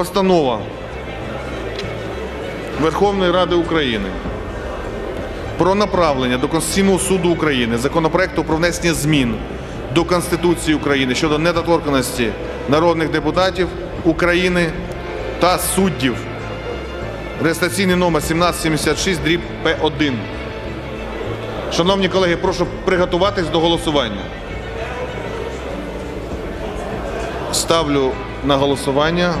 Постанова Верховної Ради України про направлення до Конституційного суду України законопроекту про внесення змін до Конституції України щодо недоторканості народних депутатів України та суддів. Реєстраційний номер 1776 дріб П1. Шановні колеги, прошу приготуватись до голосування. Ставлю на голосування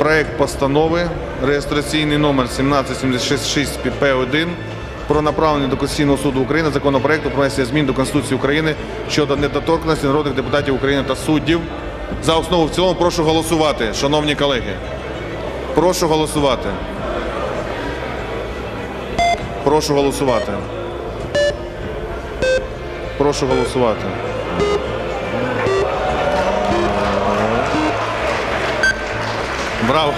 проект постанови реєстраційний номер 1776 П1 про направлення до Конституційного суду України законопроекту про внесення змін до Конституції України щодо недоторканості народних депутатів України та суддів. За основу в цілому прошу голосувати, шановні колеги. Прошу голосувати. Прошу голосувати. Прошу голосувати. Браво.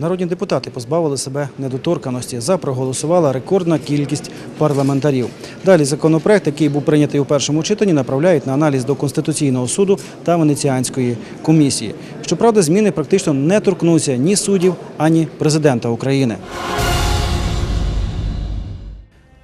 Народні депутати позбавили себе недоторканості. За проголосувала рекордна кількість парламентарів. Далі законопроект, який був прийнятий у першому читанні, направляють на аналіз до Конституційного суду та Венеціанської комісії. Щоправда, зміни практично не торкнуться ні суддів, ані президента України.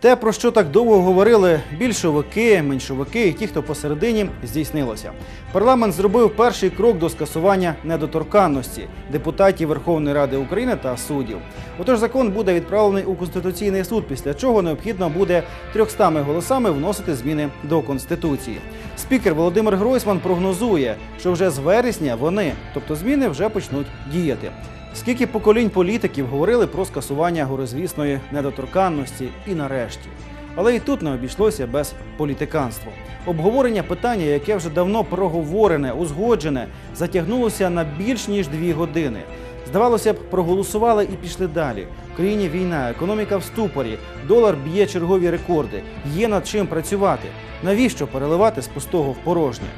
Те, про що так довго говорили більшовики, меншовики і ті, хто посередині, здійснилося. Парламент зробив перший крок до скасування недоторканності депутатів Верховної Ради України та суддів. Отож, закон буде відправлений у Конституційний суд, після чого необхідно буде 300 голосами вносити зміни до Конституції. Спікер Володимир Гройсман прогнозує, що вже з вересня вони, тобто зміни, вже почнуть діяти. Скільки поколінь політиків говорили про скасування горизвісної недоторканності і нарешті. Але і тут не обійшлося без політиканства. Обговорення питання, яке вже давно проговорене, узгоджене, затягнулося на більш ніж дві години. Здавалося б, проголосували і пішли далі. В країні війна, економіка в ступорі, долар б'є чергові рекорди. Є над чим працювати. Навіщо переливати з пустого в порожнє?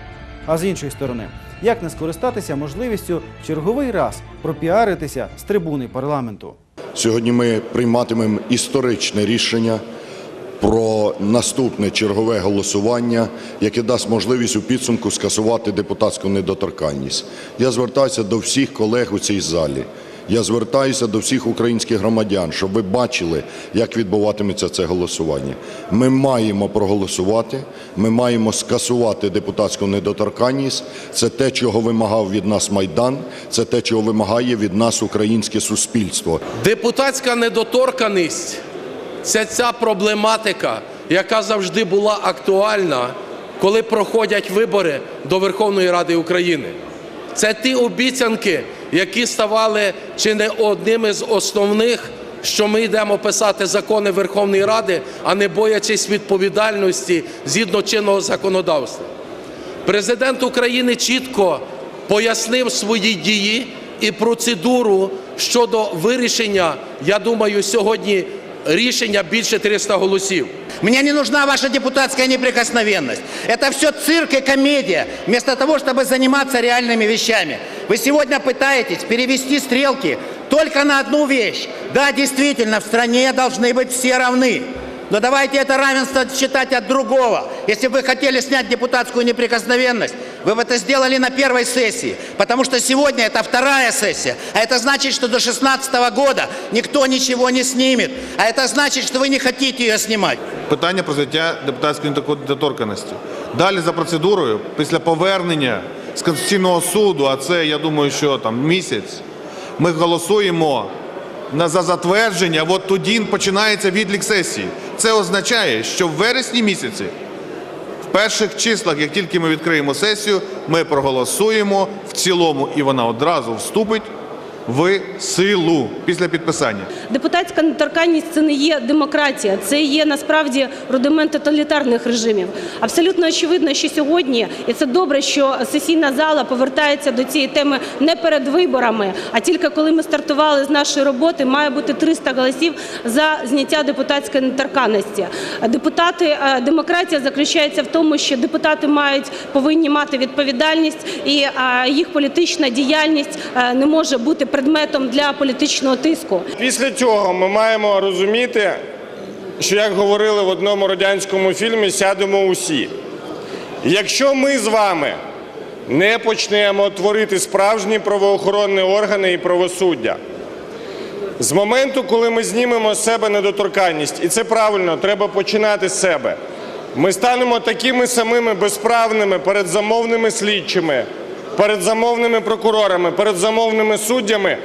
А з іншої сторони, як не скористатися можливістю черговий раз пропіаритися з трибуни парламенту? Сьогодні ми прийматимемо історичне рішення про наступне чергове голосування, яке дасть можливість у підсумку скасувати депутатську недоторканність. Я звертаюся до всіх колег у цій залі. Я звертаюся до всіх українських громадян, щоб ви бачили, як відбуватиметься це голосування. Ми маємо проголосувати, ми маємо скасувати депутатську недоторканність. Це те, чого вимагав від нас Майдан, це те, чого вимагає від нас українське суспільство. Депутатська недоторканість це ця проблематика, яка завжди була актуальна, коли проходять вибори до Верховної Ради України. Це ті обіцянки, які ставали чи не одними з основних, що ми йдемо писати закони Верховної Ради, а не боячись відповідальності згідно чинного законодавства. Президент України чітко пояснив свої дії і процедуру щодо вирішення, я думаю, сьогодні рішення більше 300 голосів. Мне не нужна ваша депутатская неприкосновенность. Это все цирк и комедия, вместо того, чтобы заниматься реальными вещами. Вы сегодня пытаетесь перевести стрелки только на одну вещь. Да, действительно, в стране должны быть все равны. Но давайте это равенство считать от другого. Если бы вы хотели снять депутатскую неприкосновенность, вы бы это сделали на первой сессии. Потому что сегодня это вторая сессия. А это значит, что до 2016 года никто ничего не снимет. А это значит, что вы не хотите ее снимать. питання про зняття депутатської недоторканості. Далі за процедурою, після повернення з Конституційного суду, а це, я думаю, що там місяць, ми голосуємо на за затвердження, от тоді починається відлік сесії. Це означає, що в вересні місяці, перших числах, як тільки ми відкриємо сесію, ми проголосуємо в цілому, і вона одразу вступить в силу після підписання. Депутатська недоторканність це не є демократія, це є насправді рудимент тоталітарних режимів. Абсолютно очевидно, що сьогодні, і це добре, що сесійна зала повертається до цієї теми не перед виборами, а тільки коли ми стартували з нашої роботи, має бути 300 голосів за зняття депутатської недоторканності. Депутати, е, демократія заключається в тому, що депутати мають повинні мати відповідальність, і е, їх політична діяльність е, не може бути предметом для політичного тиску. Після цього ми маємо розуміти, що як говорили в одному радянському фільмі, сядемо усі. Якщо ми з вами не почнемо творити справжні правоохоронні органи і правосуддя, з моменту, коли ми знімемо з себе недоторканність, і це правильно, треба починати з себе. Ми станемо такими самими безправними перед замовними слідчими, перед замовними прокурорами, перед замовними суддями,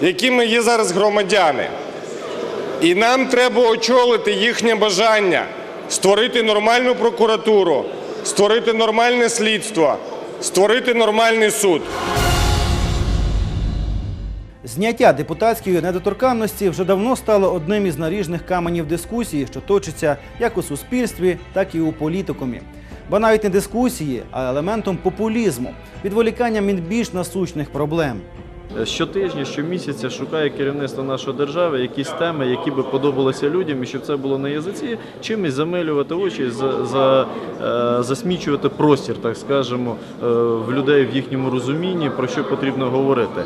якими є зараз громадяни. І нам треба очолити їхнє бажання створити нормальну прокуратуру, створити нормальне слідство, створити нормальний суд. Зняття депутатської недоторканності вже давно стало одним із наріжних каменів дискусії, що точиться як у суспільстві, так і у політикумі. Бо навіть не дискусії, а елементом популізму, відволіканням від більш насущних проблем. Щотижня, щомісяця шукає керівництво нашої держави якісь теми, які би подобалися людям, і щоб це було на язиці, чимось замилювати очі, за, за, е, засмічувати простір, так скажемо, е, в людей в їхньому розумінні, про що потрібно говорити.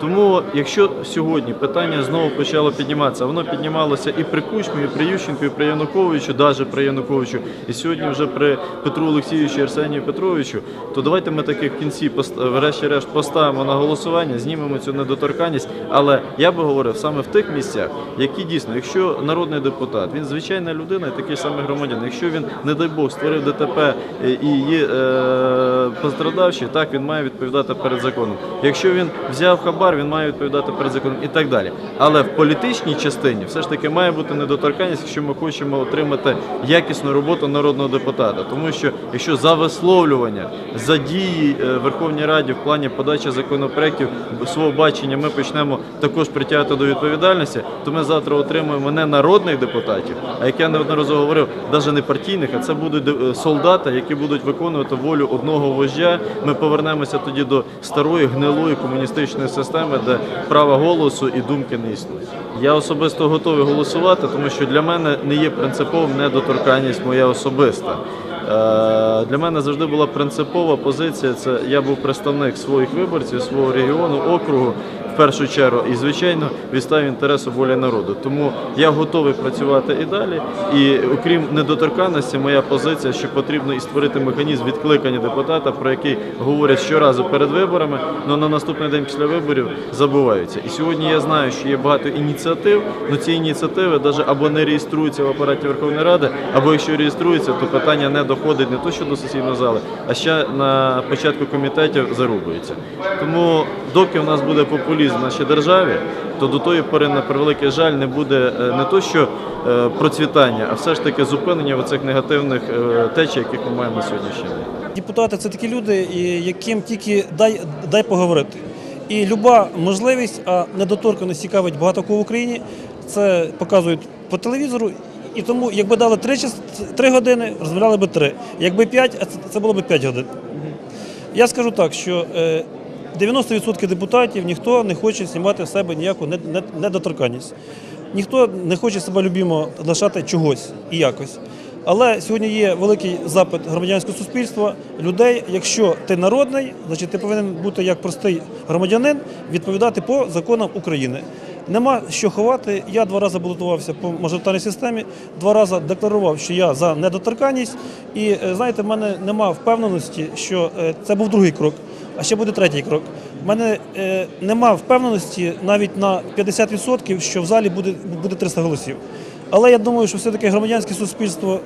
Тому, якщо сьогодні питання знову почало підніматися, воно піднімалося і при Кучмі, і при Ющенку, і при Януковичу, навіть при Януковичу, і сьогодні вже при Петру Олексійовичу і Арсенію Петровичу, то давайте ми таки в кінці, врешті-решт, поставимо на голосування, знімемо цю недоторканність. Але я би говорив саме в тих місцях, які дійсно, якщо народний депутат, він звичайна людина, і такий самий громадян. Якщо він, не дай Бог, створив ДТП і є е, пострадавший, так він має відповідати перед законом. Якщо він взяв хабар, він має відповідати перед законом і так далі. Але в політичній частині все ж таки має бути недоторканність, якщо ми хочемо отримати якісну роботу народного депутата. Тому що якщо за висловлювання, за дії е, Верховній Раді в плані подачі законопроєктів свого бачення ми почнемо також притягати до відповідальності, то ми завтра отримаємо не народних депутатів, а як я неодноразово говорив, навіть не партійних, а це будуть е, солдати, які будуть виконувати волю одного вождя. Ми повернемося тоді до старої гнилої комуністичної системи, де права голосу і думки не існують. Я особисто готовий голосувати, тому що для мене не є принциповим недоторканність моя особиста. Е, Для мене завжди була принципова позиція. Це я був представник своїх виборців, свого регіону, округу першу чергу, і звичайно відстав інтересу волі народу. Тому я готовий працювати і далі. І окрім недоторканності, моя позиція, що потрібно і створити механізм відкликання депутата, про який говорять щоразу перед виборами, але на наступний день після виборів забуваються. І сьогодні я знаю, що є багато ініціатив, але ці ініціативи навіть або не реєструються в апараті Верховної Ради, або якщо реєструються, то питання не доходить не то що до сесійної зали, а ще на початку комітетів зарубується. Тому доки в нас буде популізм в нашій державі, то до тої пори, на превеликий жаль, не буде е, не то, що е, процвітання, а все ж таки зупинення оцих негативних е, течій, яких ми маємо на сьогоднішній. Депутати це такі люди, яким тільки дай, дай поговорити. І люба можливість, а недоторканість цікавить багато кого в Україні. Це показують по телевізору. І тому, якби дали 3, 3 години, розмовляли би 3. Якби 5, а це, було б 5 годин. Я скажу так, що 90% депутатів ніхто не хоче знімати в себе ніяку не- не- недоторканність. Ніхто не хоче себе любимо лишати чогось і якось. Але сьогодні є великий запит громадянського суспільства, людей. Якщо ти народний, значить ти повинен бути як простий громадянин, відповідати по законам України. Нема що ховати. Я два рази балотувався по мажоритарній системі, два рази декларував, що я за недоторканність. І е, знаєте, в мене нема впевненості, що е, це був другий крок, а ще буде третій крок. У мене е, нема впевненості навіть на 50%, що в залі буде, буде 300 голосів. Але я думаю, що все-таки громадянське суспільство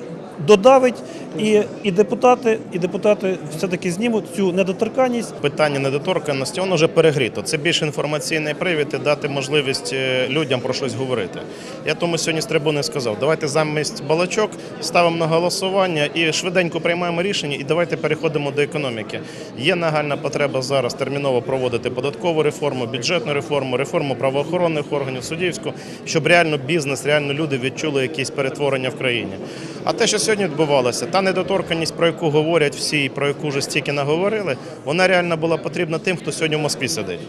додавить, і, і депутати, і депутати все-таки знімуть цю недоторканність. питання недоторканності, воно вже перегріто. Це більш інформаційний привід і дати можливість е, людям про щось говорити. Я тому сьогодні з трибуни сказав, давайте замість балачок ставимо на голосування і швиденько приймаємо рішення, і давайте переходимо до економіки. Є нагальна потреба зараз терміново проводити податкову реформу, бюджетну реформу, реформу правоохоронних органів, суддівську, щоб реально бізнес, реально люди відчули якісь перетворення в країні. А те, що сьогодні відбувалося, та недоторканність, про яку говорять всі, про яку вже стільки наговорили, вона реально була потрібна тим, хто сьогодні в Москві сидить.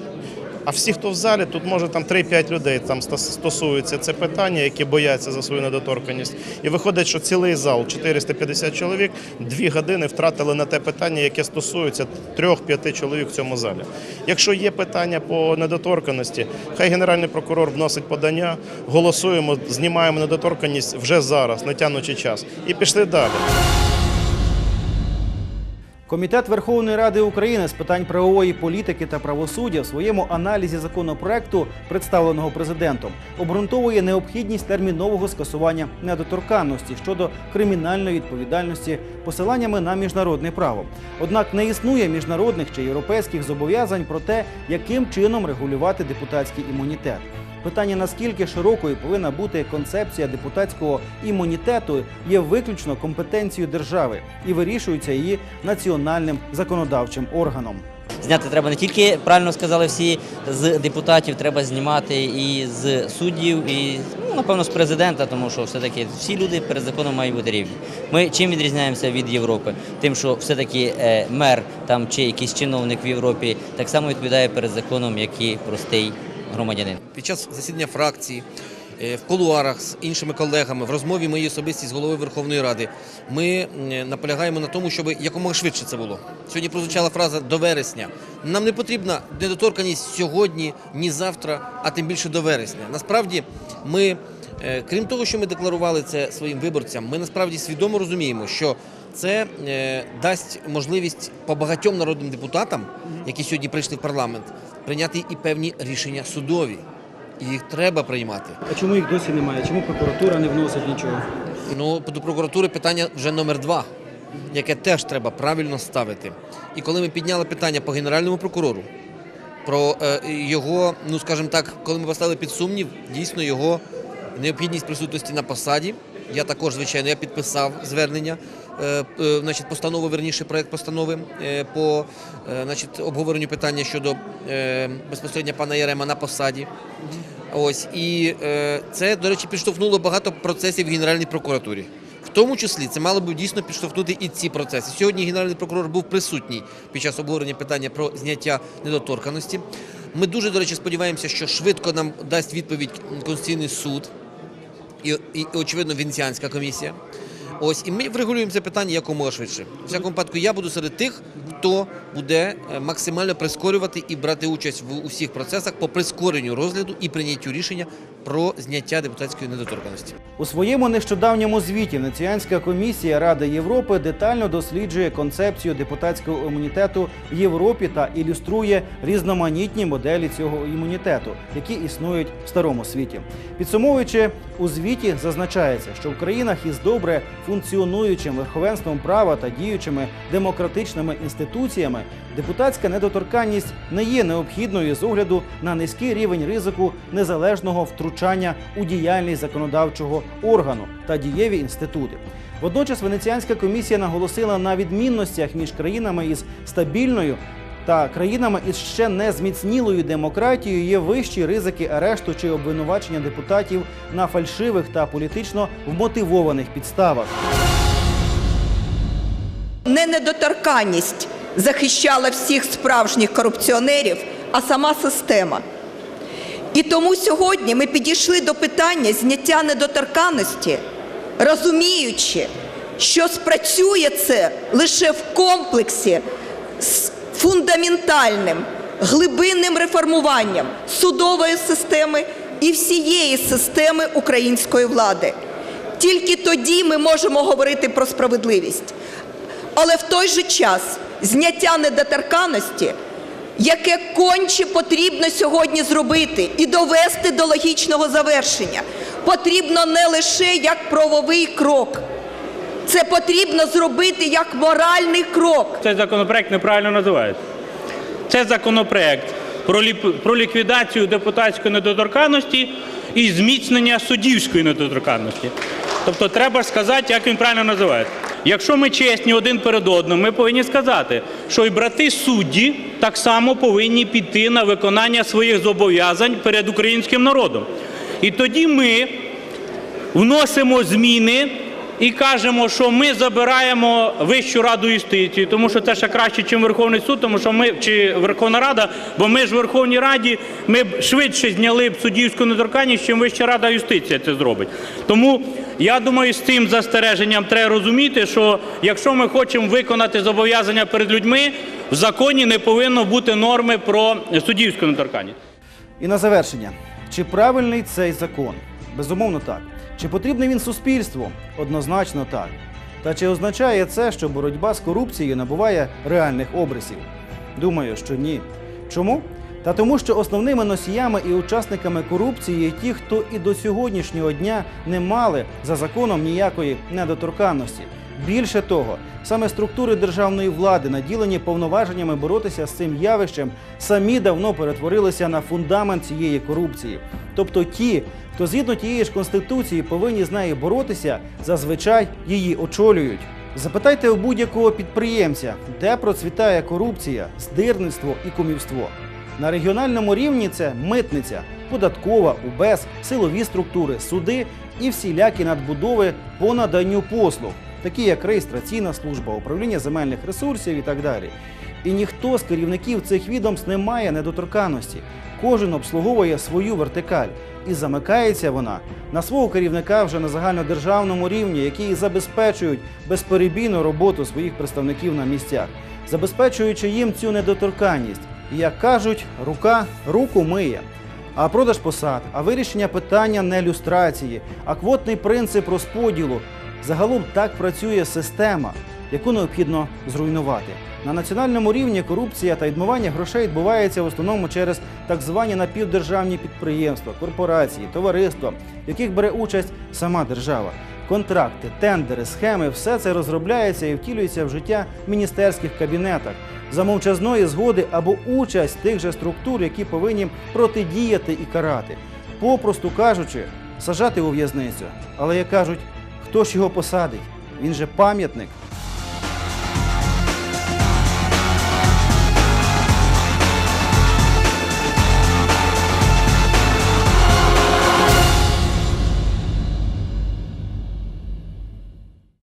А всі, хто в залі, тут може там 3-5 людей там стос- стосуються це питання, які бояться за свою недоторканність. І виходить, що цілий зал, 450 чоловік, дві години втратили на те питання, яке стосується 3-5 чоловік в цьому залі. Якщо є питання по недоторканності, хай генеральний прокурор вносить подання, голосуємо, знімаємо недоторканність вже зараз, не тянучи час, і пішли далі. Комітет Верховної Ради України з питань правової політики та правосуддя в своєму аналізі законопроекту, представленого президентом, обґрунтовує необхідність термінового скасування недоторканності щодо кримінальної відповідальності посиланнями на міжнародне право. Однак не існує міжнародних чи європейських зобов'язань про те, яким чином регулювати депутатський імунітет. Питання наскільки широкою повинна бути концепція депутатського імунітету є виключно компетенцією держави і вирішується її національним законодавчим органом. Зняти треба не тільки правильно сказали всі з депутатів, треба знімати і з суддів, і ну, напевно з президента, тому що все-таки всі люди перед законом мають бути рівні. Ми чим відрізняємося від Європи? Тим, що все-таки е, мер там чи якийсь чиновник в Європі так само відповідає перед законом, як і простий громадянин. під час засідання фракції, е, в кулуарах з іншими колегами, в розмові моїй особистій з головою Верховної Ради, ми наполягаємо на тому, щоб якомога швидше це було. Сьогодні прозвучала фраза до вересня. Нам не потрібна недоторканість сьогодні, ні завтра, а тим більше до вересня. Насправді, ми, е, крім того, що ми декларували це своїм виборцям, ми насправді свідомо розуміємо, що це е, дасть можливість по багатьом народним депутатам, які сьогодні прийшли в парламент, прийняти і певні рішення судові. І їх треба приймати. А чому їх досі немає? Чому прокуратура не вносить нічого? Ну, до прокуратури питання вже номер два, яке теж треба правильно ставити. І коли ми підняли питання по генеральному прокурору, про е, його, ну скажімо так, коли ми поставили під сумнів, дійсно його необхідність присутності на посаді. Я також, звичайно, я підписав звернення, е, е, значить, постанови, верніше, проект постанови е, по значить, обговоренню питання щодо безпосередньо пана Ярема на посаді. Ось і це, до речі, підштовхнуло багато процесів в Генеральній прокуратурі. В тому числі це мало б дійсно підштовхнути і ці процеси. Сьогодні генеральний прокурор був присутній під час обговорення питання про зняття недоторканості. Ми дуже, до речі, сподіваємося, що швидко нам дасть відповідь Конституційний суд і, і очевидно, Венеціанська комісія. Ось і ми врегулюємо це питання якомога швидше. В всякому випадку, я буду серед тих, хто буде е, максимально прискорювати і брати участь в усіх процесах по прискоренню розгляду і прийняттю рішення про зняття депутатської недоторканості. У своєму нещодавньому звіті Венеціанська комісія Ради Європи детально досліджує концепцію депутатського імунітету в Європі та ілюструє різноманітні моделі цього імунітету, які існують в старому світі. Підсумовуючи, у звіті зазначається, що в країнах із добре функціонуючим верховенством права та діючими демократичними інституціями депутатська недоторканність не є необхідною з огляду на низький рівень ризику незалежного втручання у діяльність законодавчого органу та дієві інститути. Водночас Венеціанська комісія наголосила на відмінностях між країнами із стабільною та країнами із ще не зміцнілою демократією є вищі ризики арешту чи обвинувачення депутатів на фальшивих та політично вмотивованих підставах. Не недоторканність захищала всіх справжніх корупціонерів, а сама система. І тому сьогодні ми підійшли до питання зняття недоторканності, розуміючи, що спрацює це лише в комплексі з фундаментальним глибинним реформуванням судової системи і всієї системи української влади. Тільки тоді ми можемо говорити про справедливість. Але в той же час зняття недоторканності, яке конче потрібно сьогодні зробити і довести до логічного завершення, потрібно не лише як правовий крок. Це потрібно зробити як моральний крок. Цей законопроект неправильно називають. Це законопроект про, про ліквідацію депутатської недоторканності і зміцнення суддівської недоторканності. Тобто треба сказати, як він правильно називається. Якщо ми чесні один перед одним, ми повинні сказати, що і брати судді так само повинні піти на виконання своїх зобов'язань перед українським народом. І тоді ми вносимо зміни і кажемо, що ми забираємо Вищу раду юстиції, тому що це ще краще, ніж Верховний суд, тому що ми чи Верховна Рада, бо ми ж в Верховній Раді ми б швидше зняли б суддівську недоторканність, чим Вища Рада юстиція це зробить. Тому я думаю, з цим застереженням треба розуміти, що якщо ми хочемо виконати зобов'язання перед людьми, в законі не повинно бути норми про суддівську недоторканність. І на завершення, чи правильний цей закон? Безумовно, так. Чи потрібний він суспільству? Однозначно так. Та чи означає це, що боротьба з корупцією набуває реальних обрисів? Думаю, що ні. Чому? Та тому, що основними носіями і учасниками корупції є ті, хто і до сьогоднішнього дня не мали за законом ніякої недоторканності. Більше того, саме структури державної влади, наділені повноваженнями боротися з цим явищем, самі давно перетворилися на фундамент цієї корупції. Тобто ті, хто згідно тієї ж конституції повинні з нею боротися, зазвичай її очолюють. Запитайте у будь-якого підприємця, де процвітає корупція, здирництво і кумівство. На регіональному рівні це митниця, податкова, УБЕС, силові структури, суди і всілякі надбудови по наданню послуг, такі як реєстраційна служба, управління земельних ресурсів і так далі. І ніхто з керівників цих відомств не має недоторканності. Кожен обслуговує свою вертикаль, і замикається вона на свого керівника вже на загальнодержавному рівні, які і забезпечують безперебійну роботу своїх представників на місцях, забезпечуючи їм цю недоторканність. І як кажуть, рука руку миє. А продаж посад, а вирішення питання не люстрації, а квотний принцип розподілу. Загалом так працює система, яку необхідно зруйнувати. На національному рівні корупція та відмивання грошей відбувається в основному через так звані напівдержавні підприємства, корпорації, товариства, в яких бере участь сама держава. Контракти, тендери, схеми все це розробляється і втілюється в життя в міністерських кабінетах за мовчазної згоди або участь тих же структур, які повинні протидіяти і карати. Попросту кажучи, сажати у в'язницю. Але як кажуть, хто ж його посадить? Він же пам'ятник.